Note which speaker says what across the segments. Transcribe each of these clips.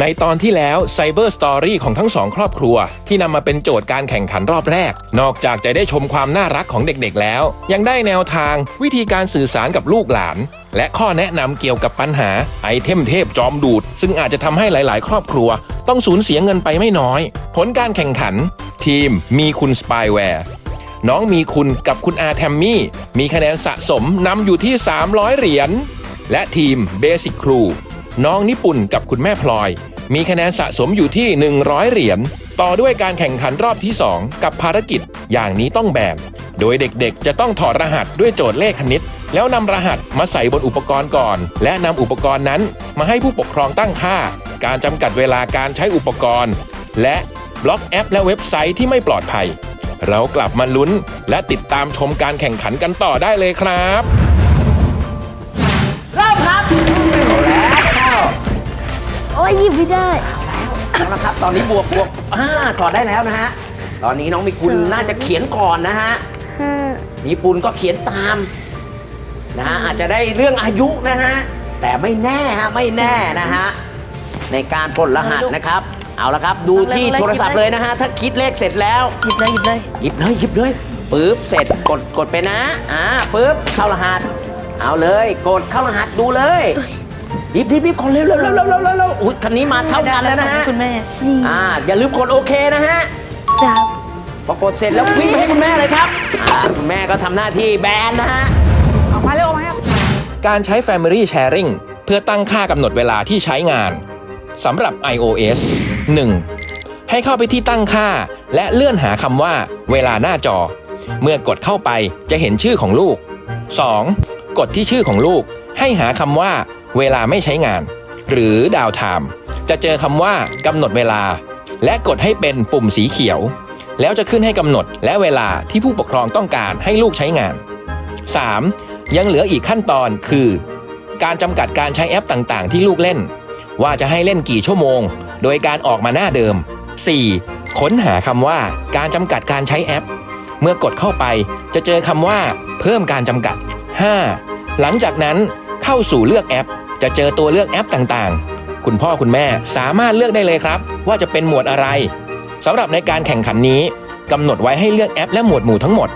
Speaker 1: ในตอนที่แล้วไซเบอร์สตอรี่ของทั้งสองครอบครัว ที่นำมาเป็นโจทย์การแข่งขันรอบแรก นอกจากจะได้ชมความน่ารักของเด็กๆแล้ว ยังได้แนวทางวิธีการสื่อสารกับลูกหลาน และข้อแนะนำเกี่ยวกับปัญหาไอเทมเทพจอมดูด ซึ่งอาจจะทำให้หลายๆ ครอบครัว ต้องสูญเสียเงินไปไม่น้อย ผลการแข่งขัน ทีมมีคุณสปายแวร์น้องมีคุณกับคุณอาแทมมี่ มีคะแนนสะสมนำอยู่ที่ 300 เหรียญและทีมเบสิ c ครู น้องนิปุ่นกับคุณแม่พลอย มีคะแนนสะสมอยู่ที่ 100 เหรียญ ต่อด้วยการแข่งขันรอบที่ 2 กับภารกิจอย่างนี้ต้องแบนโดยเด็กๆ จะต้องถอดรหัสด้วยโจทย์เลขคณิต แล้วนำรหัสมาใส่บนอุปกรณ์ก่อน และนำอุปกรณ์นั้นมาให้ผู้ปกครองตั้งค่า การจำกัดเวลาการใช้อุปกรณ์ และบล็อกแอปและเว็บไซต์ที่ไม่ปลอดภัย เรากลับมาลุ้น และติดตามชมการแข่งขันกันต่อได้เลยครับ
Speaker 2: ยหยิบไม่ได้
Speaker 3: เอาละครับ ตอนนี้บวกบวกอ่าถอดได้แล้วนะฮะ ตอนนี้น้องมีคุณ
Speaker 2: สอง
Speaker 3: น่าจะเขียนก่อนนะฮะ
Speaker 2: ห้า
Speaker 3: ญี่ปุ่นก็เขียนตามนะฮะอาจจะได้เรื่องอายุนะฮะ แต่ไม่แน่ฮะ ไม่แน่นะฮะ ในการปลดรหัสนะครับ เอาละครับ ดูที่โทรศัพท์เลยนะฮะ ถ้าคิดเลขเสร็จแล้ว
Speaker 2: หยิบเลยหยิบเลย
Speaker 3: หยิบเลยหยิบเลยปึ๊บเสร็จกดกดไปนะ อ่าปึ๊บเข้ารหัส เอาเลย กดเข้ารหัสดูเลย หยิบหยิบหยิบก่อนเร็วเร็วเร็วเร็วเร็วเร็วเร็วอุ้ยคันนี้มาเท่ากันแล้วนะฮะ
Speaker 2: คุณแม่สี่
Speaker 3: อ่าอย่าลืมกดโอเคนะฮะ
Speaker 2: สาม
Speaker 3: พอกดเสร็จแล้ววิ่งไปให้คุณแม่เลยครับอ่าคุณแม่ก็ทำหน้าที่แบนนะฮะ
Speaker 2: ออกมาเร็วออกมาครับ
Speaker 1: การใช้ Family Sharing เพื่อตั้งค่ากำหนดเวลาที่ใช้งานสำหรับ iOS 1. ให้เข้าไปที่ตั้งค่า และเลื่อนหาคำว่า เวลาหน้าจอ เมื่อกดเข้าไปจะเห็นชื่อของลูก 2. กดที่ชื่อของลูก ให้หาคำว่า เวลาไม่ใช้งาน หรือดาวไทม์จะเจอคำว่ากำหนดเวลา และกดให้เป็นปุ่มสีเขียว แล้วจะขึ้นให้กำหนดและเวลาที่ผู้ปกครองต้องการให้ลูกใช้งาน 3. ยังเหลืออีกขั้นตอนคือ การจำกัดการใช้แอปต่างๆ ที่ลูกเล่น ว่าจะให้เล่นกี่ชั่วโมง โดยการออกมาหน้าเดิม 4. ค้นหาคำว่าการจำกัดการใช้แอป เมื่อกดเข้าไปจะเจอคำว่า เพิ่มการจำกัด 5. หลังจากนั้นเข้าสู่เลือกแอป จะเจอตัวเลือกแอปต่างๆ คุณพ่อคุณแม่สามารถเลือกได้เลยครับ ว่าจะเป็นหมวดอะไรสำหรับในการแข่งขันนี้กำหนดไว้ให้เลือกแอปและหมวดหมู่ทั้งหมด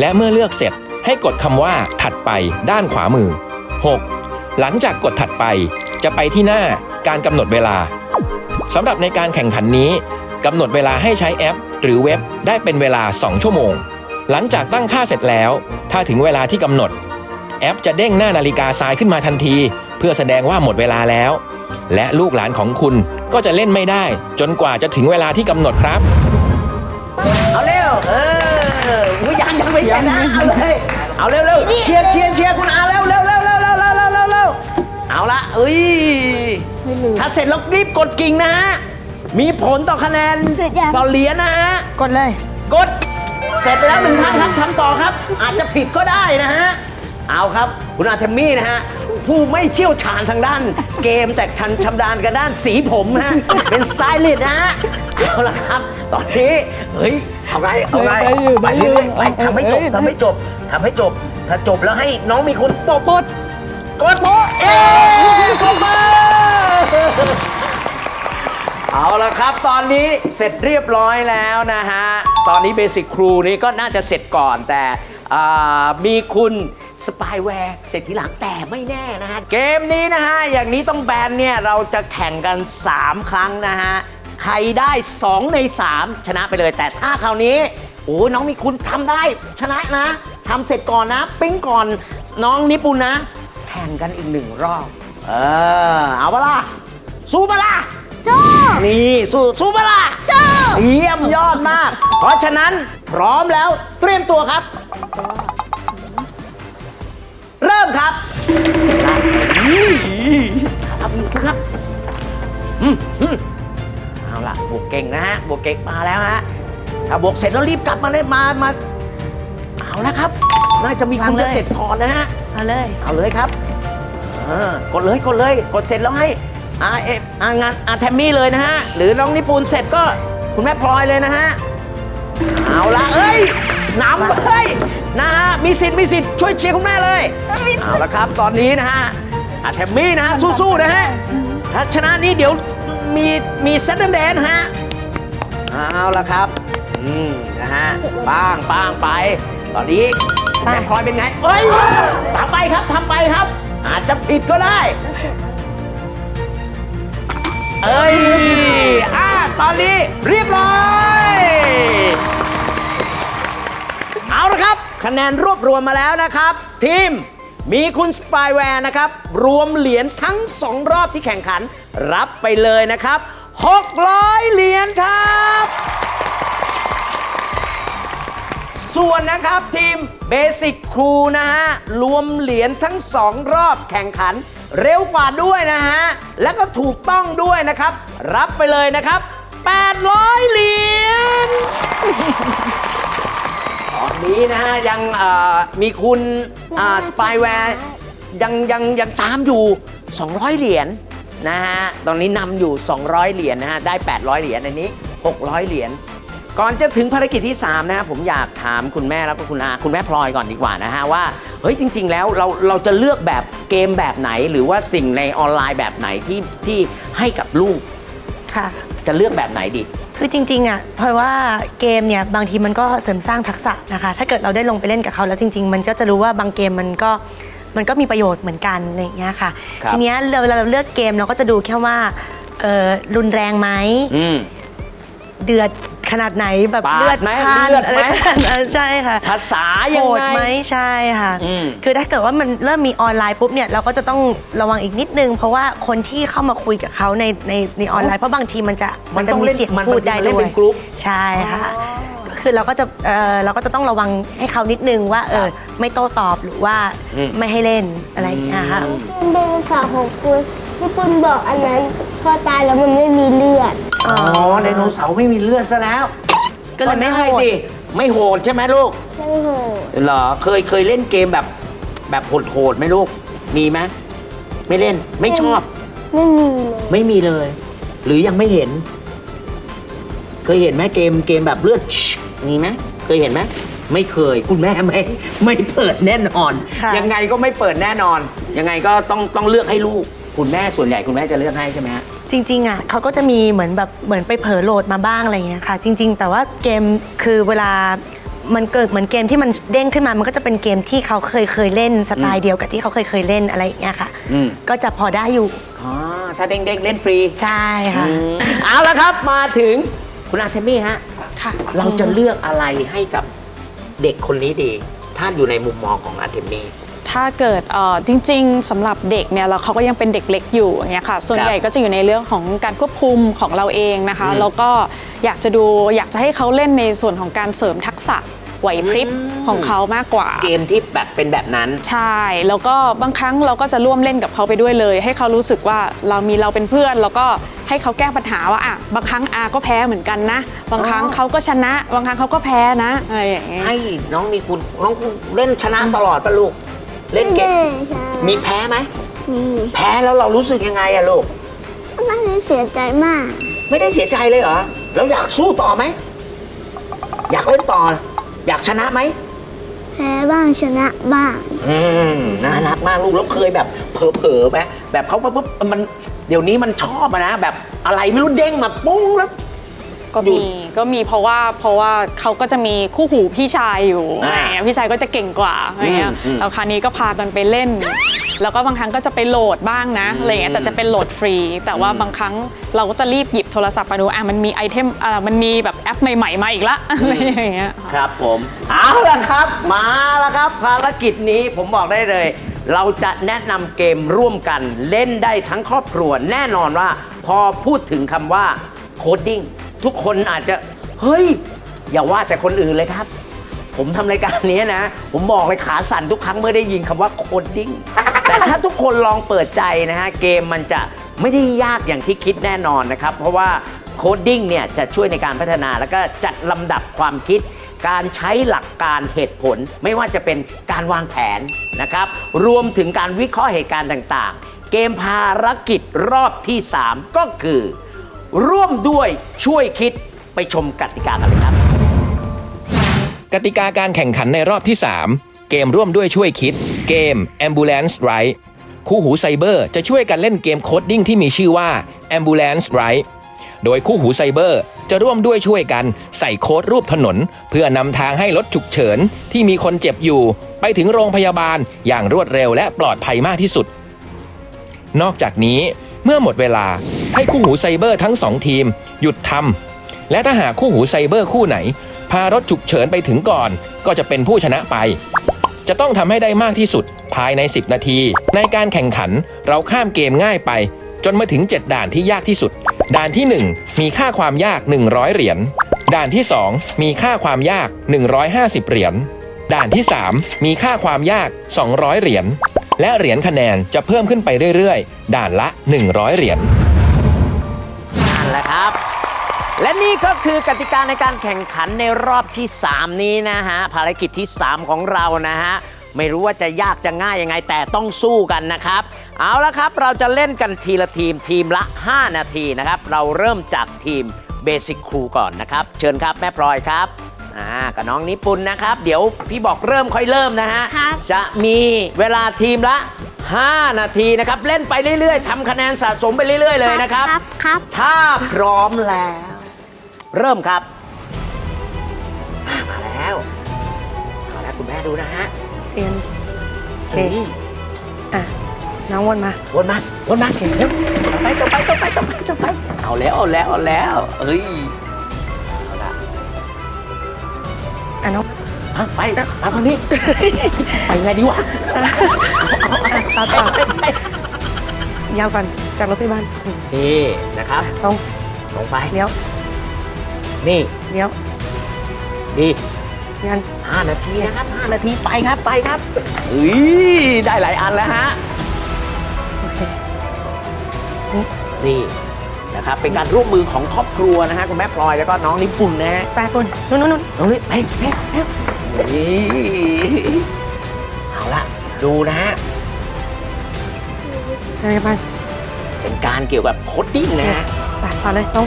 Speaker 1: และเมื่อเลือกเสร็จให้กดคำว่าถัดไปด้านขวามือ 6. หลังจากกดถัดไป จะไปที่หน้าการกำหนดเวลาสำหรับในการแข่งขันนี้กำหนดเวลาให้ใช้แอป หรือเว็บได้เป็นเวลา 2 ชั่วโมง หลังจากตั้งค่าเสร็จแล้ว ถ้าถึงเวลาที่กำหนด แอปจะเด้งหน้านาฬิกาทรายขึ้นมาทันที เพื่อแสดงว่าหมดเวลาแล้ว และลูกหลานของคุณก็จะเล่นไม่ได้ จนกว่าจะถึงเวลาที่กำหนดครับ
Speaker 3: เอาเร็ว เอออุ๊ยยังยังไม่ใช่นะเอาเลยเอาเร็วเร็วเชียร์เชียร์เชียร์คุณอาเร็วเร็วเร็วเร็วเร็วเร็วเร็วเร็วเร็วเอาละเอ้ย
Speaker 2: ไม่ลืม
Speaker 3: ถ้าเสร็จแล้วรีบกดกิ่งนะฮะ มีผลต่อคะแนน
Speaker 2: เสร็จยัง
Speaker 3: ต่อเหรียญนะฮะ
Speaker 2: กดเลย
Speaker 3: กด เสร็จแล้วหนึ่งท่านครับทำต่อครับ อาจจะผิดก็ได้นะฮะ เอาครับ คุณอาเทมมี่นะฮะ ผู้ไม่เชี่ยวชาญทางด้าน เกมแต่ทันชำนาญกับด้านสีผมนะฮะ เป็นสไตลิสต์นะฮะ เอาละครับ ตอนนี้ เฮ้ย เอาไง เอาไงไปเรื่อยๆไปทำให้จบทำให้จบทำให้จบ ถ้าจบแล้วให้น้องมีคุณตบ
Speaker 2: กด
Speaker 3: กดโบะเอ๊กดมาเอาละครับ ตอนนี้เสร็จเรียบร้อยแล้วนะฮะ ตอนนี้เบสิ c ครูนี้ก็น่าจะเสร็จก่อนแต่อ่า มีคุณสปายแวร์เสร็จทีหลังแต่ไม่แน่นะฮะ เกมนี้นะฮะ อย่างนี้ต้องแบนเนี่ย เราจะแข่งกัน 3 ครั้งนะฮะ ใครได้ 2 ใน 3 ชนะไปเลยแต่ถ้าคราวนี้ โอ้ยน้องมีคุณทำได้ชนะนะทำเสร็จก่อนนะ ปิ้งก่อนน้องนิปุนนะ แข่งกันอีกหนึ่งรอบ เออ เอาปล่ะสู้ปล่ะ
Speaker 2: สู้
Speaker 3: นี่สู้สู้ปะล่ะ
Speaker 2: สู้
Speaker 3: เยี่ยมยอดมาก เพราะฉะนั้นพร้อมแล้วเตรียมตัวครับ เริ่มครับครับครับอืมอืมเอาล่ะบวกเก่งนะฮะบวกเก่งมาแล้วฮะถ้าบวกเสร็จแล้วรีบกลับมาเลยมามาเอาแล้วครับ น่าจะมีคุณจะเสร็จก่อนนะฮะ
Speaker 2: เอาเลย
Speaker 3: เอาเลยครับอ่ากดเลยกดเลยกดเสร็จแล้วให้ อาเอฟอางานอาแทมมี่เลยนะฮะ หรือน้องนิปูนเสร็จก็คุณแม่พลอยเลยนะฮะ เอาละเอ้ยนำเฮ้ยนะฮะ มีสิทธิ์มีสิทธิ์ช่วยเชียร์คุณแม่เลย เอาละครับตอนนี้นะฮะอาแทมมี่นะฮะ สู้ๆนะฮะ ถ้าชนะนี้เดี๋ยวมีมีเซตเดนฮะ เอาละครับ อืมนะฮะป้างป้างไป ตอนนี้แม่พลอยเป็นไงเอ้ยทำไปครับทำไปครับ อาจจะผิดก็ได้ เอ้ยอ่าตอนนี้เรียบร้อย เอาละครับ คะแนนรวบรวมมาแล้วนะครับ ทีมมีคุณสปายแวร์นะครับ รวมเหรียญทั้ง 2 รอบที่แข่งขัน รับไปเลยนะครับ 600 เหรียญครับ ส่วนนะครับทีมเบสิ c ครูนะฮะ รวมเหรียญทั้ง 2 รอบแข่งขัน เร็วกว่าด้วยนะฮะ แล้วก็ถูกต้องด้วยนะครับ รับไปเลยนะครับ 800 เหรียญตอนนี้นะฮะ ยังมีคุณสปายแวร์ยังยังยังตามอยู่ 200 เหรียญนะฮะ ตอนนี้นำอยู่ 200 เหรียญนะฮะ ได้ 800 เหรียญอันนี้ 600 เหรียญ ก่อนจะถึงภารกิจที่ 3 นะฮะผมอยากถามคุณแม่แล้วก็คุณอาคุณแม่พลอยก่อนดีกว่านะฮะว่าเฮ้ยจริง ๆ แล้วเราเราจะเลือกแบบเกมแบบไหน หรือว่าสิ่งในออนไลน์แบบไหนที่ที่ให้กับลูก
Speaker 2: ค่ะ
Speaker 3: จะเลือกแบบไหนดี
Speaker 2: คือจริงๆอะเพราะว่าเกมเนี่ยบางทีมันก็เสริมสร้างทักษะนะคะ ถ้าเกิดเราได้ลงไปเล่นกับเขาแล้วจริง ๆ มันก็จะรู้ว่าบางเกมมันก็มันก็มีประโยชน์เหมือนกันอะไรอย่างเงี้ยค่ะ
Speaker 3: ครับ
Speaker 2: ทีเนี้ยเวลาเราเลือกเกมเราก็จะดูแค่ว่าเอ่อรุนแรงไหม
Speaker 3: อืม
Speaker 2: เดือด ขนาดไหนแบบ
Speaker 3: ปาด
Speaker 2: เลือด
Speaker 3: ไหม
Speaker 2: พล่าน
Speaker 3: เลือดไหม
Speaker 2: อะไรขนาดนั้นใช่ค่ะ
Speaker 3: ภาษายั
Speaker 2: โห
Speaker 3: ง
Speaker 2: ด
Speaker 3: ไง
Speaker 2: ไหมใช่ค่ะ
Speaker 3: อืม
Speaker 2: คือถ้าเกิดว่ามันเริ่มมีออนไลน์ปุ๊บเนี่ยเราก็จะต้องระวังอีกนิดนึง เพราะว่าคนที่เข้ามาคุยกับเขาในในในออนไลน์เพราะบางทีมันจะ
Speaker 3: มัน
Speaker 2: จะ
Speaker 3: ต้อง
Speaker 2: มี
Speaker 3: เล่น
Speaker 2: เสียง
Speaker 3: มัน
Speaker 2: พูดได้
Speaker 3: มันเล่น
Speaker 2: ด้วย
Speaker 3: เป็นกรุ๊ป
Speaker 2: ใช่ค่ะก็คือเราก็จะเออเราก็จะต้องระวังให้เขานิดนึงว่าเออไม่โต้ตอบหรือว่า
Speaker 3: อืม
Speaker 2: ไม่ให้เล่นอะไรอย่างเงี้ยค่ะ
Speaker 4: เป็นไดโนเสาร์ของคุณ ที่คุณบอกอันนั้นพอตายแล้วมันไม่มีเลือด
Speaker 3: อ๋อไดโนเสาร์ไม่มีเลือดซะแล้ว
Speaker 2: ก็เลยไม่โห
Speaker 3: ได้
Speaker 2: ด
Speaker 3: ดิไม่โหดใช่ไหมลูก
Speaker 4: ไม่โหด
Speaker 3: เหรอเคยเคยเล่นเกมแบบ แบบโหดๆไหมลูกมีไหมไม่เล่นไม่ชอบ
Speaker 4: ไม่มีเลย
Speaker 3: ไม่มีเลย หรือยังไม่เห็น เคยเห็นไหมเกมเกมแบบเลือดชิมีไหมเคยเห็นไหมไม่เคยคุณแม่ไม่ไม่เปิดแน่นอน
Speaker 2: ค่ะ
Speaker 3: ยังไงก็ไม่เปิดแน่นอน ยังไงก็ต้องต้องเลือกให้ลูก คุณแม่ส่วนใหญ่คุณแม่จะเลือกให้ใช่ไหมฮะ
Speaker 2: จริงๆอะเขาก็จะมีเหมือนแบบเหมือนไปเผลอโหลดมาบ้างอะไรอย่างเงี้ยค่ะ จริง ๆ แต่ว่าเกมคือเวลามันเกิดเหมือนเกมที่มันเด้งขึ้นมา มันก็จะเป็นเกมที่เขาเคยเคยเล่นสไตล์เดียวกับที่เขาเคยเคยเล่นอะไรอย่างเงี้ยค่ะ
Speaker 3: อืม
Speaker 2: ก็จะพอได้อยู่
Speaker 3: อ๋อถ้าเด้งๆเล่นฟรี
Speaker 2: ใช่ค่ะ
Speaker 3: อืมเอาละครับมาถึงคุณอาเทมี่ฮะ
Speaker 2: ค่ะ
Speaker 3: เราจะเลือกอะไรให้กับเด็กคนนี้ดีถ้าอยู่ในมุมมองของอาเทมี่
Speaker 5: ถ้าเกิดเอ่อจริง ๆสำหรับเด็กเนี่ยเราเขาก็ยังเป็นเด็กเล็กอยู่อย่างเงี้ยค่ะ ส่วน
Speaker 3: ครับ
Speaker 5: ใหญ่ก็จะอยู่ในเรื่องของการควบคุมของเราเองนะคะ
Speaker 3: อืม
Speaker 5: แล้วก็อยากจะดูอยากจะให้เขาเล่นในส่วนของการเสริมทักษะไหวพริบของเขามากกว่า
Speaker 3: เกมที่แบบเป็นแบบนั้น
Speaker 5: ใช่ แล้วก็บางครั้งเราก็จะร่วมเล่นกับเขาไปด้วยเลย ให้เขารู้สึกว่าเรามีเราเป็นเพื่อน แล้วก็ให้เขาแก้ปัญหาว่าอะบางครั้งอาก็แพ้เหมือนกันนะ บางครั้งเขาก็ชนะ บางครั้งเขาก็แพ้นะอะไรอย่างเงี้ย
Speaker 3: ให้น้องมีคุณน้องคุณเล่นชนะตลอดปะลูก เล่นเกม
Speaker 4: แม่ใช่
Speaker 3: มีแพ้ไหม
Speaker 4: มี
Speaker 3: แพ้แล้วเรารู้สึกยังไงอะลูก
Speaker 4: ไม่ได้เสียใจมาก
Speaker 3: ไม่ได้เสียใจเลยเหรอแล้วอยากสู้ต่อไหมอยากเล่นต่อ อยากชนะไหม
Speaker 4: แพ้บ้างชนะบ้าง
Speaker 3: อืมน่ารักมากลูกแล้วเคยแบบเผลอๆไหมแบบเขาปุ๊บมันเดี๋ยวนี้มันชอบอะนะ แบบอะไรไม่รู้เด้งมาปุ้งแล้ว
Speaker 5: ก็
Speaker 3: หยุ
Speaker 5: มี
Speaker 3: ด
Speaker 5: ก็มีเพราะว่าเพราะว่าเขาก็จะมีคู่หูพี่ชายอยู่
Speaker 3: อ่า
Speaker 5: อะไรเงี้ยพี่ชายก็จะเก่งกว่าอะไรเงี้ย
Speaker 3: อืมอืม
Speaker 5: แล้วคราวนี้ก็พากันไปเล่น แล้วก็บางครั้งก็จะไปโหลดบ้างนะอะไรเงี้ยแต่จะเป็นโหลดฟรี แต่ว่าบางครั้งเราก็จะรีบหยิบโทรศัพท์มาดูอะมันมีไอเทมอะมันมีแบบแอปใหม่ๆมาอีกละอะไรอย่างเงี้ย
Speaker 3: ครับผมเอาละครับมาแล้วครับ ภารกิจนี้ผมบอกได้เลย เราจะแนะนำเกมร่วมกันเล่นได้ทั้งครอบครัวแน่นอนว่า พอพูดถึงคำว่าโคดดิ้ง ทุกคนอาจจะ เฮ้ย อย่าว่าแต่คนอื่นเลยครับ ผมทำรายการนี้นะ ผมบอกเลยขาสั่นทุกครั้งเมื่อได้ยินคำว่าโคดดิ้งแต่ถ้าทุกคนลองเปิดใจนะฮะ เกมมันจะไม่ได้ยากอย่างที่คิดแน่นอนนะครับ เพราะว่าโคดดิ้งเนี่ยจะช่วยในการพัฒนาแล้วก็จัดลำดับความคิด การใช้หลักการเหตุผล ไม่ว่าจะเป็นการวางแผนนะครับ รวมถึงการวิเคราะห์เหตุการณ์ต่าง ๆ เกมภารกิจรอบที่ 3 ก็คือ ร่วมด้วยช่วยคิดไปชมกติกากันเลยครับ
Speaker 1: กติกาการแข่งขันในรอบที่ 3 เกมร่วมด้วยช่วยคิด เกม Ambulance Ride คู่หูไซเบอร์จะช่วยกันเล่นเกมโคดดิ้งที่มีชื่อว่า Ambulance Ride โดยคู่หูไซเบอร์จะร่วมด้วยช่วยกันใส่โค้ดรูปถนน เพื่อนำทางให้รถฉุกเฉินที่มีคนเจ็บอยู่ ไปถึงโรงพยาบาลอย่างรวดเร็วและปลอดภัยมากที่สุด นอกจากนี้ เมื่อหมดเวลาให้คู่หูไซเบอร์ทั้งสองทีม หยุดทำและถ้าหากคู่หูไซเบอร์คู่ไหน พารถฉุกเฉินไปถึงก่อน ก็จะเป็นผู้ชนะไป จะต้องทำให้ได้มากที่สุดภายใน 10 นาที ในการแข่งขันเราข้ามเกมง่ายไป จนมาถึง 7 ด่านที่ยากที่สุด ด่านที่ 1 มีค่าความยาก 100 เหรียญด่านที่ 2 มีค่าความยาก 150 เหรียญ ด่านที่ 3 มีค่าความยาก 200 เหรียญ และเหรียญคะแนนจะเพิ่มขึ้นไปเรื่อยๆ ด่านละ 100 เหรียญ
Speaker 3: นั่นแหละครับ และนี่ก็คือกติกาในการแข่งขันในรอบที่ 3 นี้นะฮะ ภารกิจที่ 3 ของเรานะฮะ ไม่รู้ว่าจะยากจะง่ายยังไงแต่ต้องสู้กันนะครับ เอาละครับเราจะเล่นกันทีละทีมทีมละ 5 นาทีนะครับ เราเริ่มจากทีมเบสิ c ครูก่อนนะครับ เชิญครับแม่พลอยครับ อ่ากับน้องนิปุนนะครับ เดี๋ยวพี่บอกเริ่มค่อยเริ่มนะฮะ
Speaker 4: ครับ
Speaker 3: จะมีเวลาทีมละ 5 นาทีนะครับ เล่นไปเรื่อย ๆทำคะแนนสะสมไปเรื่อย ๆ เลยนะครับ
Speaker 4: ครับครับ
Speaker 3: ถ้าพร้อมแล้ว เริ่มครับอะมาแล้วเอาละคุณแม่ดูนะฮะ
Speaker 2: เรียนโอเค
Speaker 3: เฮ้ย
Speaker 2: อะ น้องวนมา
Speaker 3: วนมาวนมาเร็วไปต่อไปต่อไปต่อไปต่อไปเอาแล้วเอาแล้วเอาแล้วเฮ้ย
Speaker 2: อะน้อง
Speaker 3: อะไปมาฝั่งนี้ ไปไงดีวะ
Speaker 2: ต่อต่อยาวก่อนจากรถพยาบาลอืม
Speaker 3: นี่นะครับ
Speaker 2: ตรง
Speaker 3: ลงไป
Speaker 2: เลี้ยว
Speaker 3: นี่
Speaker 2: เลี้ยว
Speaker 3: ดี
Speaker 2: ยัน
Speaker 3: ห้านาทีนะครับห้านาทีไปครับไปครับเฮ้ยได้หลายอันแล้วฮะ
Speaker 2: โอเค
Speaker 3: นี่นะครับเป็นการร่วมมือของครอบครัวนะฮะคุณแม่พลอยแล้วก็น้องนิปุ่นนะฮะ
Speaker 2: ไปปุ่นนู่นนู่นนู่น
Speaker 3: น้องนิไปไปไปนี่เอาละดูนะฮะ
Speaker 2: โรงพยาบาล
Speaker 3: เป็นการเกี่ยวกับโคดดิ้งนะฮะ
Speaker 2: ไปต่อเลยตรง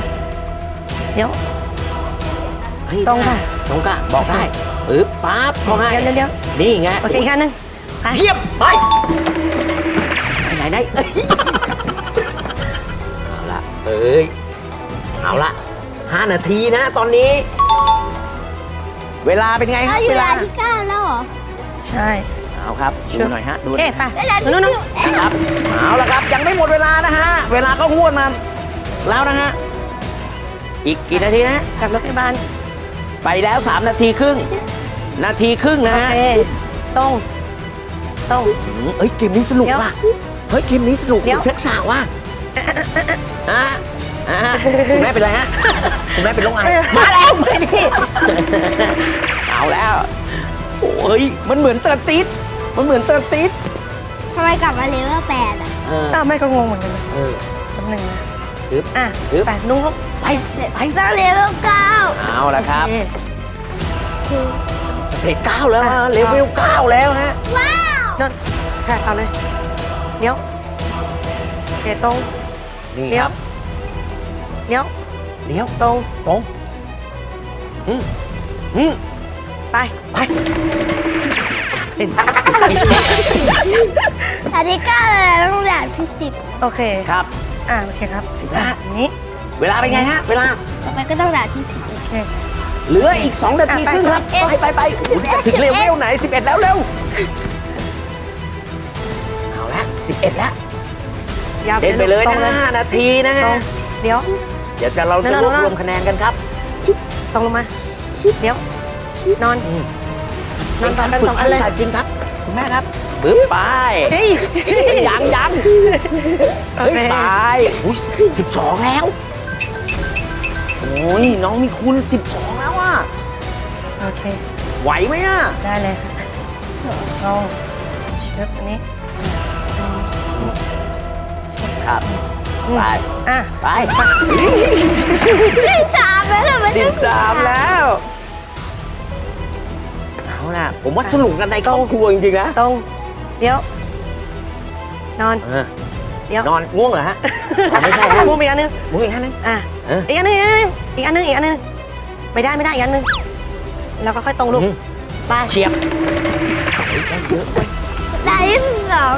Speaker 2: เลี้ยว
Speaker 3: เฮ้ย
Speaker 2: ตรงค่ะ
Speaker 3: ตรงค่ะบอกได้ปึ๊บปั๊บเขาให้
Speaker 2: เลี้ยวเลี้ยว
Speaker 3: นี่ไง
Speaker 2: โอเคอีกอันหนึ่งไป
Speaker 3: เยี่ยมไปไหนไหนไหน เอ้ยเอาละเอ้ย เอาละห้านาทีนะ ตอนนี้ เวลาเป็นไงค
Speaker 4: เรา
Speaker 3: รับ
Speaker 4: อยู่
Speaker 3: เวลา
Speaker 4: ด่านที่เก้าแล้วเหรอ
Speaker 2: ใช่
Speaker 3: เอาครับ
Speaker 2: เชิ
Speaker 3: ดู
Speaker 2: ญ
Speaker 3: หน่อยฮะ ดู
Speaker 2: โอ
Speaker 3: ห
Speaker 2: เค
Speaker 3: น่อย
Speaker 2: ไป
Speaker 4: ได้ด่านที่
Speaker 2: นู่นนู่น
Speaker 4: สิบ
Speaker 3: นะครับเอาละครับยังไม่หมดเวลานะฮะ เวลาก็งวดมาแล้วนะฮะ อีกกี่นาทีนะ
Speaker 2: จากรถพยาบาล
Speaker 3: ไปแล้ว 3 นาทีครึ่ง นาทีครึ่งนะ
Speaker 2: โอ
Speaker 3: ฮะ
Speaker 2: เคตรงตรง
Speaker 3: อืมเอ้ยเกมนี้สนุก
Speaker 2: เดี๋ยว
Speaker 3: ว่ะเฮ้ยเกมนี้สนุก
Speaker 2: เดี๋ยว
Speaker 3: ฝึกทักษะว่ะ อะอะคุณแม่เป็นไรฮะ คุณแม่เป็นโรคไอมาแล้วไม่รีบเอาแล้ว โอ้ย มันเหมือนเตอร์ติดมันเหมือนเตอร์ติด
Speaker 4: ทำไมกลับมาเลเวลแปดอะ
Speaker 3: เออ
Speaker 2: อ้าวไม่ก็งงเหมือนกันเลย
Speaker 3: เออ
Speaker 2: แป๊บหนึงนะ
Speaker 3: ปึ๊บ
Speaker 2: อะ
Speaker 3: ปึ๊บ
Speaker 2: ไปนุ่งลูก
Speaker 3: ไปไป
Speaker 4: ต้องเลเวลเก้า
Speaker 3: เอาละครับ
Speaker 2: โอเส
Speaker 3: เตจเก้าแล้วฮะเลเวลเก้าแล้วฮะ
Speaker 4: ว้าว
Speaker 2: นั่นค่ะเอาเลยเลี้ยวโอเคตรง
Speaker 3: นี่
Speaker 2: เลี้
Speaker 3: ค
Speaker 2: ยว
Speaker 3: รับ
Speaker 2: เลี้ยว
Speaker 3: เลี้ยว
Speaker 2: ตรง
Speaker 3: ตรงอืมอืม
Speaker 2: ไป
Speaker 3: ไปเล่นไม่ใช่
Speaker 4: ด่านที่เก้าแล้วต้องด่านที่สิบ
Speaker 2: โอเค
Speaker 3: ครับ
Speaker 2: อ่าโอเคครับ
Speaker 3: สิบห้า
Speaker 2: อะอันนี้
Speaker 3: เวลาเป็นไงฮะ เวลา
Speaker 4: ต่อไปก็ต้องด่านที่สิบ
Speaker 2: โอเค
Speaker 3: เหลืออีก 2 นาที
Speaker 2: อะไป
Speaker 3: ครึ่งครับ
Speaker 4: ไป
Speaker 3: ไปไปไปโอ้ยจะถึงเลเวลไหน 11 แล้วเร็ว เอาละ 11 แล้ว
Speaker 2: ยาว
Speaker 3: เล่นไปเลย
Speaker 2: ตร
Speaker 3: นะ
Speaker 2: งเลย
Speaker 3: 5นาทีนะ
Speaker 2: ตร
Speaker 3: ฮะ
Speaker 2: งเลี้ยว
Speaker 3: เดี๋ยวจะเราจะ
Speaker 2: นั่
Speaker 3: ร
Speaker 2: น
Speaker 3: วบ
Speaker 2: ๆๆ
Speaker 3: รวมคะแนนกันครับ
Speaker 2: ตรงลงมาเลี้ยว นอน
Speaker 3: อืม
Speaker 2: นอนต่อกัน
Speaker 3: ฝึ
Speaker 2: สองอันเลย
Speaker 3: ทักษะจริงครับคุณแม่ครับปึ๊บไป
Speaker 2: เฮ้ย
Speaker 3: ยังยัง
Speaker 2: โอ
Speaker 3: เฮ้ย
Speaker 2: เค
Speaker 3: ไปอุ้ย12แล้วโอ้ยน้องมีคุณ12แล้วอะ
Speaker 2: โอเค
Speaker 3: ไหวไหมอะ
Speaker 2: ได้เลยค่ะลองเชิบอันนี้
Speaker 3: ครับ ไป
Speaker 2: อะ
Speaker 3: ไป
Speaker 4: สิบสามแล้วเหรอมัน
Speaker 3: สิบสามแล้ว เอาล่ะ ผมว่าสนุกกันในครอบครัวจริงๆนะ
Speaker 2: ตรงเลี้ยว นอน
Speaker 3: เออ
Speaker 2: เลี้ยว น
Speaker 3: อนง่วงเหรอฮะอ๋อไม่ใช่ฮะ
Speaker 2: มุมอีกอันหนึง
Speaker 3: ง่วงอีกฮะนึง
Speaker 2: อะ
Speaker 3: เออ
Speaker 2: อีกอันหนึง อีกอันหนึง อีกอันหนึงอีกอันหนึง ไม่ได้ไม่ได้อีกอันหนึง แล้วก็ค่อยตรงลูก
Speaker 3: อืม
Speaker 2: ไป
Speaker 3: เฉียบเฮ้ยได้เยอะเว้ย
Speaker 4: ด่านที่สิบสอง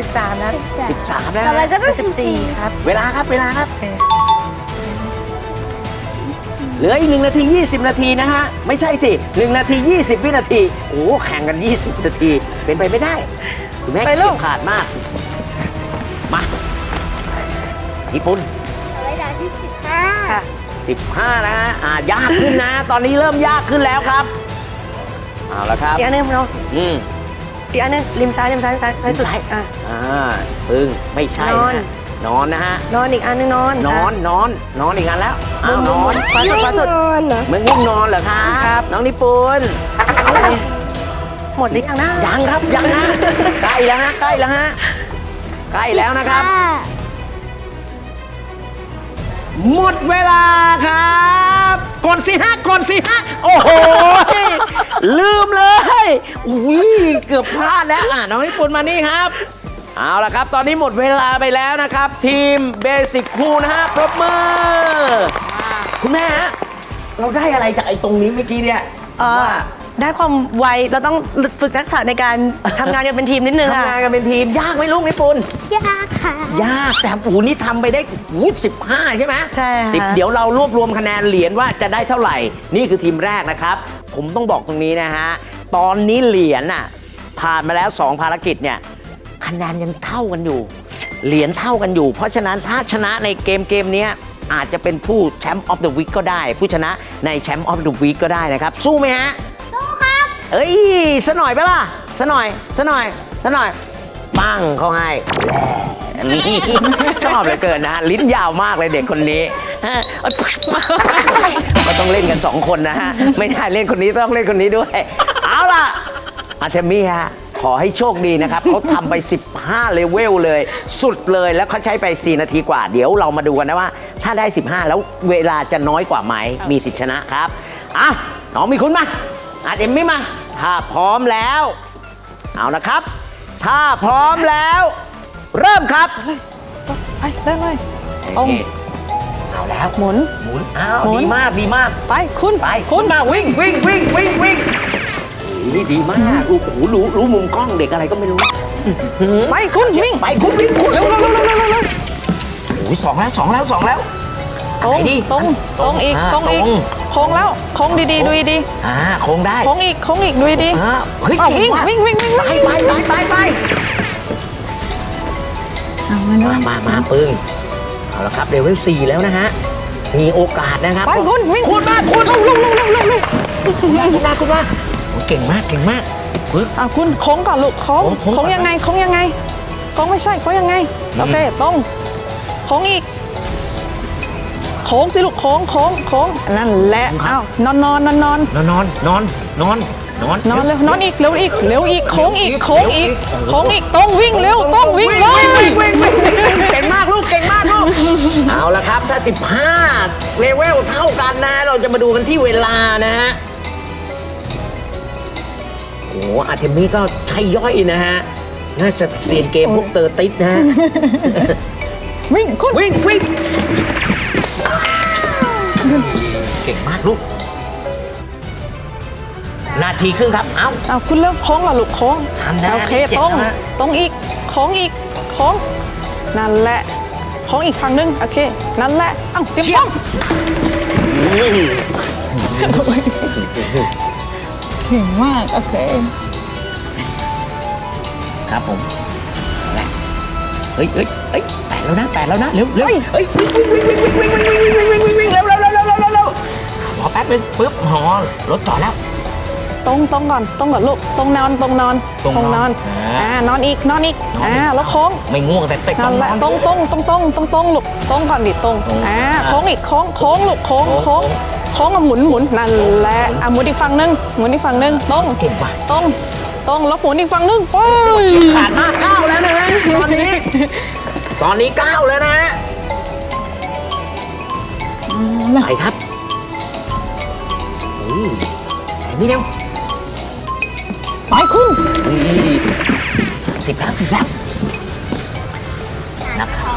Speaker 2: 13 แล้ว
Speaker 3: 13 แล้ว
Speaker 4: ต่อไป
Speaker 3: นะ
Speaker 4: ก็ต้อง
Speaker 2: สิบสี่ครับ
Speaker 3: เวลาครับเวลาครับ
Speaker 2: โอเค
Speaker 3: เหลืออีก1นาที 20 นาทีนะฮะ ไม่ใช่สิ 1 นาที 20 วินาที โอ้โหแข่งกัน 20 นาที เป็นไปไม่ได้คุณแม่
Speaker 2: ไปลู
Speaker 3: เฉีย
Speaker 2: ก
Speaker 3: บขาดมาก มาญี่ปุ่น
Speaker 4: ต่อไปด่านที่สิบห้า
Speaker 2: ค่ะ
Speaker 3: 15 นะฮะอ่ายากขึ้นนะ ตอนนี้เริ่มยากขึ้นแล้วครับ เอาละครับ
Speaker 2: อีกอันหนึงเรา
Speaker 3: อืม
Speaker 2: อีกอันหนึงริมซ้ายริมซ้ายซ้ายซ้ายสุด
Speaker 3: ริมซ้าย
Speaker 2: อะ
Speaker 3: อ่าพึ่งไม่ใช่
Speaker 2: นอน
Speaker 3: นะนอนนะฮะ
Speaker 2: นอนอีกอันหนึงนอน
Speaker 3: นอนนอนนอนอีกอันแล้วอ้าว
Speaker 2: มุ
Speaker 3: น
Speaker 2: ม
Speaker 3: อน
Speaker 2: ขวาสุดขวาสุด
Speaker 4: นอนเหรอ
Speaker 3: มันง่วงนอนเหรอครับ
Speaker 2: ครับ
Speaker 3: น้องนิปุน
Speaker 2: หมดหรือยังนะ
Speaker 3: ยังครับยังฮะใกล้แล้วฮะใกล้แล้วฮะใกล้แล้วนะครับ
Speaker 4: ห้า
Speaker 3: หมดเวลาครั บกดสิฮะกดสิฮะโอ้โหลืมเลยอุ้ยเกือบพลาดแล้วอะน้องนิปุนมานี่ครับ เอาละครับ ตอนนี้หมดเวลาไปแล้วนะครับ ทีมเบสิกคูนะฮะปรบมือคุณแม่ฮะเราได้อะไรจากไอ้ตรงนี้เมื่อกี้เนี่ย
Speaker 2: เอ่อ
Speaker 3: ว่า
Speaker 2: ได้ความไวเราต้องฝึกทักษะในการทำงานกันเป็นทีมนิดนึง
Speaker 3: ทำ
Speaker 2: ค่ะ
Speaker 3: งานกันเป็นทีม ยากไหมลูกนิปุน
Speaker 4: ยากค่ะ
Speaker 3: ยากแต่โอ้โหนี่ทำไปได้โอ้สิบห้าใช่ไหม
Speaker 2: ใช่ค่ะ
Speaker 3: สิบเดี๋ยวเรารวบรวมคะแนนเหรียญว่าจะได้เท่าไหร่ นี่คือทีมแรกนะครับ ผมต้องบอกตรงนี้นะฮะ ตอนนี้เหรียญน่ะผ่านมาแล้ว 2 ภารกิจเนี่ยคะแนนยังเท่ากันอยู่ เหรียญเท่ากันอยู่ เพราะฉะนั้นถ้าชนะในเกมเกมเนี้ยอาจจะเป็นผู้แชมป์ออฟเดอะวีคก็ได้ ผู้ชนะในแชมป์ออฟเดอะวีคก็ได้นะครับ สู้ไหมฮะ
Speaker 4: สู้ครับ
Speaker 3: เอ้ยสะหน่อยไปะล่ะสะหน่อยสะหน่อยสะหน่อยปังเขาให้นี่ชอบเหลือเกินนะลิ้นยาวมากเลยเด็กคนนี้ก็ต้องเล่นกันสองคนนะฮะไม่ได้เล่นคนนี้ต้องเล่นคนนี้ด้วย เอาล่ะ อาเทมี่ฮะ ขอให้โชคดีนะครับ เขาทำไป 15 เลเวลเลย สุดเลยแล้วเขาใช้ไป 4 นาทีกว่า เดี๋ยวเรามาดูกันนะว่า ถ้าได้ 15 แล้วเวลาจะน้อยกว่าไหม มีสิทธิชนะครับ อะ น้องมีคุณมา อาเอมมี่มา ถ้าพร้อมแล้ว เอานะครับ ถ้าพร้อมแล้ว เริ่มครับ
Speaker 5: ไปได้เลยตรง
Speaker 3: เอาแล้ว
Speaker 5: หมุน
Speaker 3: หมุนอ้าว
Speaker 5: หมุน
Speaker 3: ดีมากดีมาก
Speaker 5: ไปคุณ
Speaker 3: ไป
Speaker 5: คุณ
Speaker 3: มาวิ่งวิ่งวิ่งวิ่งวิ่งนี่ดีมากรู้โอ้โหรู้รู้มุมกล้องเด็กอะไรก็ไม่รู้
Speaker 5: ไปคุณวิ่ง
Speaker 3: ไปคุณวิ่งคุณ
Speaker 5: เร็วเร็วเร็วเร็วเร็วเร็ว
Speaker 3: โอ้ยสองแล้วสองแล้วสองแล้ว
Speaker 5: ตรง
Speaker 3: ไหนดิ
Speaker 5: ตรงตรงอีกาตรงอีก
Speaker 3: ตรง
Speaker 5: โค้งแล้วโค้งดีๆดูดี
Speaker 3: อ่าโค้งได้
Speaker 5: ๆโค้งอีกโค้งอีกดูดี
Speaker 3: อ่าเฮ้ย
Speaker 5: อ้าว
Speaker 3: เก่งว่ะ
Speaker 5: วิ่งวิ่งวิ่งวิ่ง
Speaker 3: ไปไปไปไปไปมามามาปึ้งเอาละครับเลเวลสี่แล้วนะฮะมีโอกาสนะครับ
Speaker 5: ไปคุณวิ่ง
Speaker 3: คุณมาคุณ
Speaker 5: เร็วเร็วเร็วเร็วเร็วเร็ว
Speaker 3: คุณมาคุณมาคุณมาโอ้เก่งมากเก่งมากปึ๊บ
Speaker 5: อะคุณโค้งก่อนลูกโค้ง
Speaker 3: โค้งโค้ง
Speaker 5: โค้งยังไงโค้งยังไงโค้งไม่ใช่โค้งยังไง
Speaker 3: อืม
Speaker 5: โอเคตรงโค้งอีกโค้งสิลูกโค้งโค้งโค้งนั่นแหละอ้าวนอนนอนนอนนอน
Speaker 3: นอนนอนนอนนอนนอน
Speaker 5: นอนเร็วนอนอีกเร็วอีกเร็วอีกโค้งอีกโค้งอีกโค้งอีกตรงวิ่งเร็วตรงวิ่งเลย
Speaker 3: วิ่งวิ่งวิ่งวิ่งเก่งมากลูกเก่งมากลูกเอาละครับถ้า 15เลเวลเท่ากันนะ เราจะมาดูกันที่เวลานะฮะโอ้อาร์เทมี่ก็ใช่ย่อยนะฮะน่าจะเซียนเกมพวกเตอร์ติสนะฮะ
Speaker 5: วิ่งคุณ
Speaker 3: วิ่งวิ่ง เก่งมากลูก นาทีครึ่งครับ เอ้า
Speaker 5: เอาคุณเร็วโค้งก่อนลูกโค้ง
Speaker 3: ทันนะ
Speaker 5: โอเค
Speaker 3: เจ็ด
Speaker 5: ตรง
Speaker 3: แล้วนะ
Speaker 5: ตรงอีกโค้งอีกโค้งนั่นแหละโค้งอีกฝั่งหนึงโอเค นั่นแหละเอ้าเตรียม
Speaker 3: เชี่
Speaker 5: ก
Speaker 3: ย
Speaker 5: ล้
Speaker 3: ว
Speaker 5: องเก่งมากโอเค
Speaker 3: ครับผมเอาละ เฮ้ยเฮ้ยเฮ้ยแปดแล้วนะแปดแล้วนะเร็วเร็วเฮ้ยวิ่งวิ่งวิ่งวิ่งวิ่งวิ่งวิ่งวิ่งวิ่งวิ่งวิ่งเร็วเร็วเร็วเร็วเร็วเร็วเร็วรอแป๊บนึงปึ๊บหอรถต่อแล้ว
Speaker 5: ตรงตรงก่อนตรงก่อนลูกตรงนอนตรงนอน
Speaker 3: ตรงนอน
Speaker 5: อ่านอนอีกนอนอีก
Speaker 3: นอนอีก
Speaker 5: อ่าแล้วโค้ง
Speaker 3: ไม่ง่วงแต่เตะ
Speaker 5: นั่นแหละตรงตรงตรงตรงตรงตรงลูกตรงก่อนดิตรง
Speaker 3: ตรง
Speaker 5: อ่า
Speaker 3: อ่า
Speaker 5: โค้งอีกโค้งโค้งลูกโค้ง
Speaker 3: โค้
Speaker 5: โค้
Speaker 3: ง
Speaker 5: งโค้งอะหมุนหมุนนั่นแหละอะหมุนอีกฝั่งหนึงหมุนอีกฝั่งหนึงตรง
Speaker 3: เก่งว่ะ
Speaker 5: ตรง ตรงแล้วหมุนอีกฝั่งหนึงไป
Speaker 3: ขาดมากเก้าแล้วนะฮะตอนนี้ ตอนนี้เก้าแล้วนะฮะไปครับอุ้ยไหนนี่เร็ว
Speaker 5: ไปคุณ
Speaker 3: สิบแล้วสิบแล้วนะครับ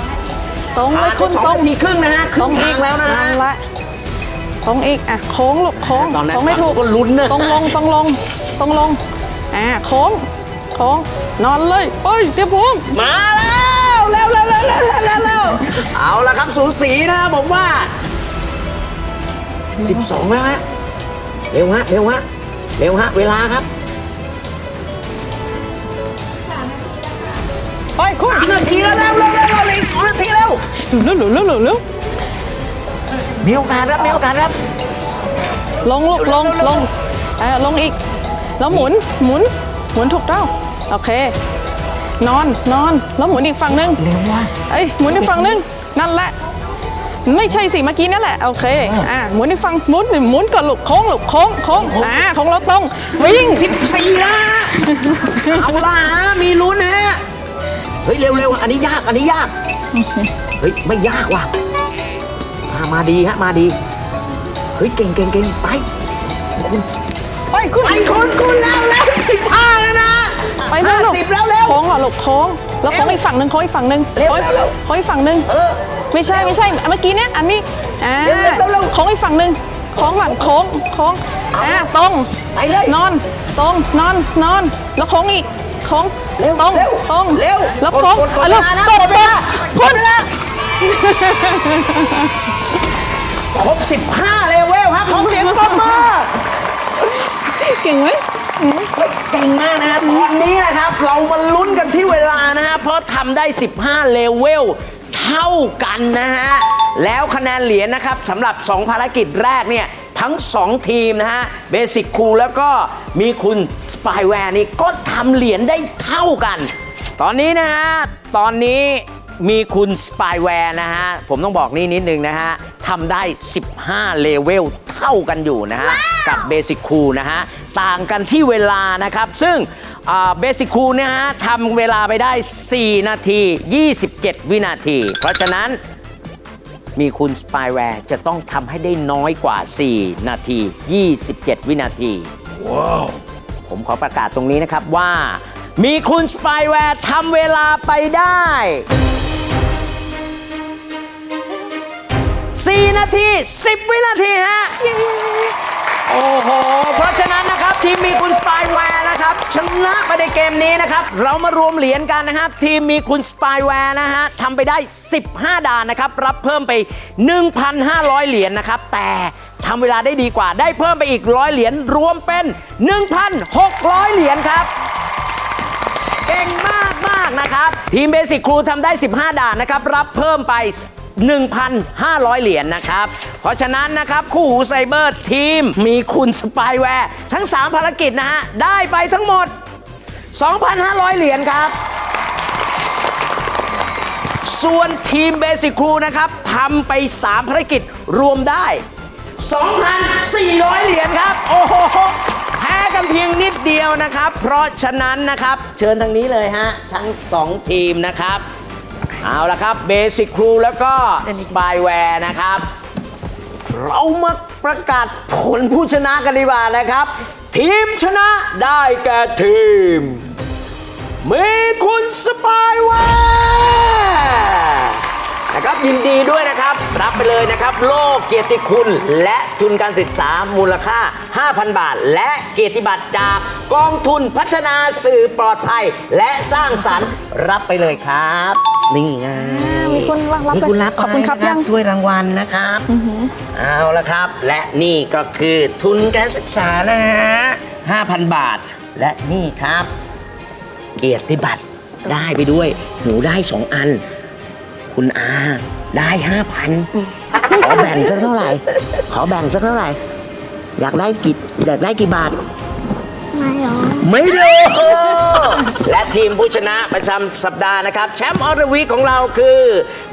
Speaker 5: ตรงเลย
Speaker 3: ผ่านไป
Speaker 5: คุณ
Speaker 3: สอง
Speaker 5: ตรง
Speaker 3: นาทีครึ่งนะฮะค
Speaker 5: ต
Speaker 3: รึ่
Speaker 5: รงง
Speaker 3: ทา
Speaker 5: อี
Speaker 3: ง
Speaker 5: ก
Speaker 3: แล้วนะฮะ
Speaker 5: นั่นแหละตรงอีกอะโค้งลูกโค้ง
Speaker 3: ตอนนั้น
Speaker 5: ตรงไม่ถูก
Speaker 3: ก็ลุ้นนะ
Speaker 5: ตรงลงตรงลงตรงลง อ่าโค้งโค้งนอนเลยไปเตรียมพร้อม
Speaker 3: มาแล้วเร็วเร็วเร็วเร็วเร็วเร็วเร็วเอาละครับสูสีนะผมว่า 12 แล้วฮะเร็วฮะเร็วฮะเร็วฮะเวลาครับ
Speaker 5: ไปคุณ
Speaker 3: สามนาทีแล้วเร็วเร็วเร็วเร็วอีกสองนาทีแล้ว
Speaker 5: เร็วเร็วเร็วเร็วเร็ว
Speaker 3: มีโอกาสครับมีโอกาสครับ
Speaker 5: ลงลูกลงลงเออลงอีก แล้วหมุนหมุนหมุนถูกต้องโอเค นอนนอนแล้วหมุนอีกฝั่งหนึง
Speaker 3: เร็วว่ะ
Speaker 5: เอ้ยหมุนอีกฝั่งหนึงนั่นแหละ ไม่ใช่สิเมื่อกี้นั่นแหละโอเคอ่าหมุนอีกฝั่งหมุนหมุนก่อนลูกโค้งลูกโค้งโค้งอ่าของเราตรงวิ่ง
Speaker 3: 14นะเอาละฮะมีลุ้นฮะเฮ้ยเร็วเร็วอันนี้ยากอันนี้ยากเฮ้ยไม่ยากว่ะมามาดีฮะมาดีเฮ้ยเก่งเก่งเก่งไปคุณ
Speaker 5: ไปคุณ
Speaker 3: ไปคุณคุณแล้วแล้วสิบห้าแล้วนะ
Speaker 5: ไปเร็วลูก
Speaker 3: สิบแล้วเร็ว
Speaker 5: โค้งเหรอลูกโค้งแล้วโค้งอีกฝั่งหนึ่งโค้งอีกฝั่งหนึ่ง
Speaker 3: เร็ว
Speaker 5: โค้ง
Speaker 3: เร็วเร็ว
Speaker 5: โค้งอีกฝั่งหนึ่ง
Speaker 3: เออ
Speaker 5: ไม่ใช่ไม่ใช่เมื่อกี้เนี่ยอันนี้อ่า
Speaker 3: เร็วเร็วเร็วเร็ว
Speaker 5: โค้งอีกฝั่งหนึ่งโค้งก่อนโค้งโค้งอ่าตรง
Speaker 3: ไปเลย
Speaker 5: นอนตรงนอนนอนแล้วโค้งอีกโค้ง
Speaker 3: เร็ว
Speaker 5: ตรง
Speaker 3: เร็ว
Speaker 5: ตรง
Speaker 3: เร็ว
Speaker 5: แล้วโค้ง
Speaker 3: กดกด
Speaker 5: อะลูก
Speaker 3: เวลานะ
Speaker 5: กด
Speaker 3: กดเว
Speaker 5: กด
Speaker 3: ลา
Speaker 5: คุณ
Speaker 3: ครบ15เลเวลฮะขอเสียงปรบมือ
Speaker 5: เก่งไหม
Speaker 3: เก่งมากนะฮะตอนนี้นะครับ เรามาลุ้นกันที่เวลานะฮะเพราะทำได้ 15 เลเวลเท่ากันนะฮะ แล้วคะแนนเหรียญนะครับสำหรับ 2 ภารกิจแรกเนี่ย ทั้ง 2 ทีมนะฮะเบสิกคูแล้วก็มีคุณสปายแวร์นี่ก็ทำเหรียญได้เท่ากัน ตอนนี้นะฮะ ตอนนี้มีคุณสปายแวร์นะฮะ ผมต้องบอกนี่นิดนึงนะฮะทำได้ 15 เลเวล เท่ากันอยู่นะฮะ กับเบสิกคูนะฮะ ต่างกันที่เวลานะครับ ซึ่งเบสิกคูนะฮะทำเวลาไปได้ 4 นาที 27 วินาที เพราะฉะนั้นมีคุณสปายแวร์จะต้องทำให้ได้น้อยกว่า 4 นาที 27 วินาที ว้าว ผมขอประกาศตรงนี้นะครับว่า มีคุณสปายแวร์ทำเวลาไปได้ 4 นาที 10 วินาทีฮะ โอ้โห เพราะฉะนั้นนะครับ ทีมมีคุณสปายแวร์นะครับ ชนะไปในเกมนี้นะครับ เรามารวมเหรียญกันนะครับ ทีมมีคุณสปายแวร์นะฮะทำไปได้ 15 ด่านนะครับ รับเพิ่มไป 1,500 เหรียญนะครับ แต่ทำเวลาได้ดีกว่าได้เพิ่มไปอีก100เหรียญรวมเป็น 1,600 เหรียญครับ เก่งมากมากนะครับ ทีมเบสิกครูทำได้ 15 ด่านนะครับ รับเพิ่มไป 1,500 เหรียญนะครับ เพราะฉะนั้นนะครับ คู่หูไซเบอร์ทีมมีคุณสปายแวร์ทั้ง 3 ภารกิจนะฮะ ได้ไปทั้งหมด 2,500 เหรียญครับ ส่วนทีมเบสิครูนะครับทำไป 3 ภารกิจรวมได้ 2,400 เหรียญครับ โอ้โหแพ้กันเพียงนิดเดียวนะครับ เพราะฉะนั้นนะครับ เชิญทางนี้เลยฮะ ทั้ง 2 ทีมนะครับ เอาละครับเบสิกครูแล้วก็สปายแวร์นะครับ เรามาประกาศผลผู้ชนะกันดีกว่านะครับ ทีมชนะได้แก่ทีม มีคุณสปายแวร์ นะครับยินดีด้วยนะครับ รับไปเลยนะครับ โล่เกียรติคุณ และทุนการศึกษามูลค่า 5,000 บาท และเกียรติบัตรจากกองทุนพัฒนาสื่อปลอดภัย และสร้างสรรค์รับไปเลยครับ นี่ไง
Speaker 5: มีคนรับรับ
Speaker 3: มีคุณรับ
Speaker 5: ขอบคุณครับ
Speaker 3: ไปนะ
Speaker 5: ยัง
Speaker 3: ถ้วยรางวัลนะครับเอาละครับ และนี่ก็คือทุนการศึกษานะฮะ5,000 บาท และนี่ครับ เกียรติบัตรได้ไปด้วย หนูได้สองอัน คุณอาได้ห้าพันขอแบ่งสักเท่าไหร่ ขอแบ่งสักเท่าไหร่ อยากได้กี่อยากได้กี่บาท
Speaker 4: ไม่หรอ
Speaker 3: ไม่รู้ และทีมผู้ชนะประจำสัปดาห์นะครับ แชมป์ออร์วีของเราคือ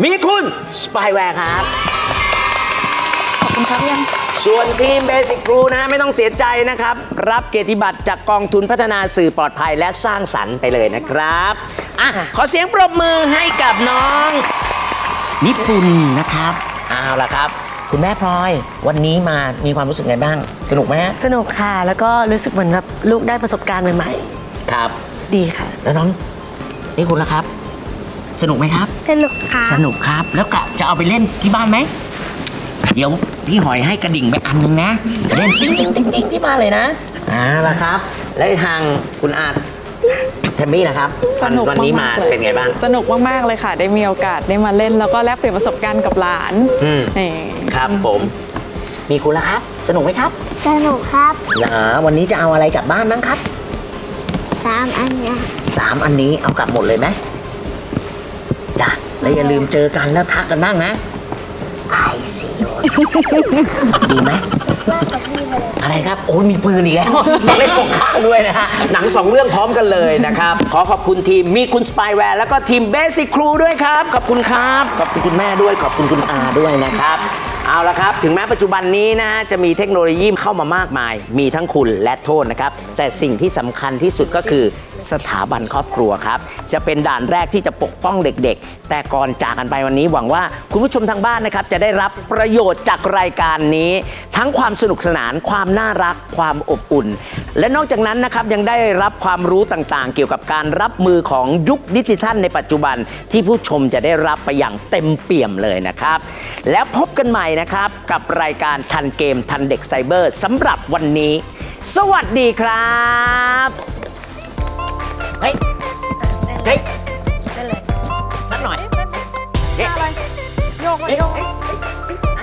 Speaker 3: มีคุณสปายแวร์ครับ
Speaker 5: ขอบคุณครับยัง
Speaker 3: ส่วนทีมเบสิ c ครูนะไม่ต้องเสียใจนะครับ รับเกียรติบัตรจากกองทุนพัฒนาสื่อปลอดภัยและสร้างสรรค์ไปเลยนะครับ อะขอเสียงปรบมือให้กับน้องนิปุนนะครับเอาละครับ คุณแม่พลอยวันนี้มามีความรู้สึกไงบ้าง สนุกไหมฮะ
Speaker 2: สนุกค่ะ แล้วก็รู้สึกเหมือนแบบลูกได้ประสบการณ์ใหม่
Speaker 3: ครับ
Speaker 2: ๆ ดีค่ะ
Speaker 3: แล้วน้องนี่คุณละครับ สนุกไหมครับ
Speaker 4: สนุกค่ะ
Speaker 3: สนุกครับแล้วกะจะเอาไปเล่นที่บ้านไหม เดี๋ยวพี่หอยให้กระดิ่งไปอันหนึงนะจะเล่นติ๊งติ๊งติ๊งติ๊งที่บ้านเลยนะอ่าละครับ และทางคุณอาจ เทมมี่นะครับ
Speaker 5: สนุก
Speaker 3: วันนี้มามา
Speaker 5: กๆเลย
Speaker 3: เป็นไงบ้าง
Speaker 5: สนุกมาก ๆ เลยค่ะ ได้มีโอกาสได้มาเล่น แล้วก็แลกเปลี่ยนประสบการณ์กับหลาน
Speaker 3: อืม
Speaker 5: นี่
Speaker 3: ครับผมมีคุณแล้วครับ สนุกไหมครับ
Speaker 4: สนุกครับ
Speaker 3: เหรอวันนี้จะเอาอะไรกลับบ้านบ้างครับ
Speaker 4: สามอันเนี้ย
Speaker 3: สามอันนี้เอากลับหมดเลยไหมจ้ะแล้วอย่าลืมเจอกันแล้วทักกันบ้างนะไอซีโอดีไหม อะไรครับ โอ้ยมีปืนอีกแล้วต้องเล่นสงครามด้วยนะฮะ หนังสองเรื่องพร้อมกันเลยนะครับ ขอขอบคุณทีมมีคุณสปายแวร์แล้วก็ทีมเบสิ c ครูด้วยครับ ขอบคุณครับ ขอบคุณคุณแม่ด้วย ขอบคุณคุณอาด้วยนะครับ เอาละครับ ถึงแม้ปัจจุบันนี้นะฮะจะมีเทคโนโลยีเข้ามามากมาย มีทั้งคุณและโทษนะครับ แต่สิ่งที่สำคัญที่สุดก็คือ สถาบันครอบครัวครับ จะเป็นด่านแรกที่จะปกป้องเด็กๆ แต่ก่อนจากกันไปวันนี้หวังว่าคุณผู้ชมทางบ้านนะครับ จะได้รับประโยชน์จากรายการนี้ ทั้งความสนุกสนานความน่ารักความอบอุ่น และนอกจากนั้นนะครับยังได้รับความรู้ต่างๆ เกี่ยวกับการรับมือของยุคดิจิทัลในปัจจุบัน ที่ผู้ชมจะได้รับไปอย่างเต็มเปี่ยมเลยนะครับ แล้วพบกันใหม่นะครับกับรายการทันเกมทันเด็กไซเบอร์สำหรับวันนี้ สวัสดีครับ เฮ้ยเฮ้ยได้เลยสักหน่อยเฮ้ย
Speaker 5: อะไรโยก
Speaker 3: ไปโยกไป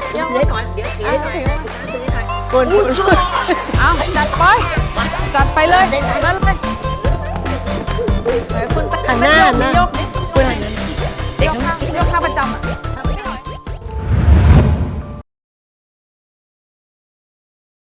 Speaker 3: ถือให้หน่อยเดี๋ยวถือให้หน่อยถือใหน่อย
Speaker 5: คุณช่วยเอาจัดไปจัดไปเลยนั่นเลยคุณตั้หน้าโยก
Speaker 2: คุณหันหน้า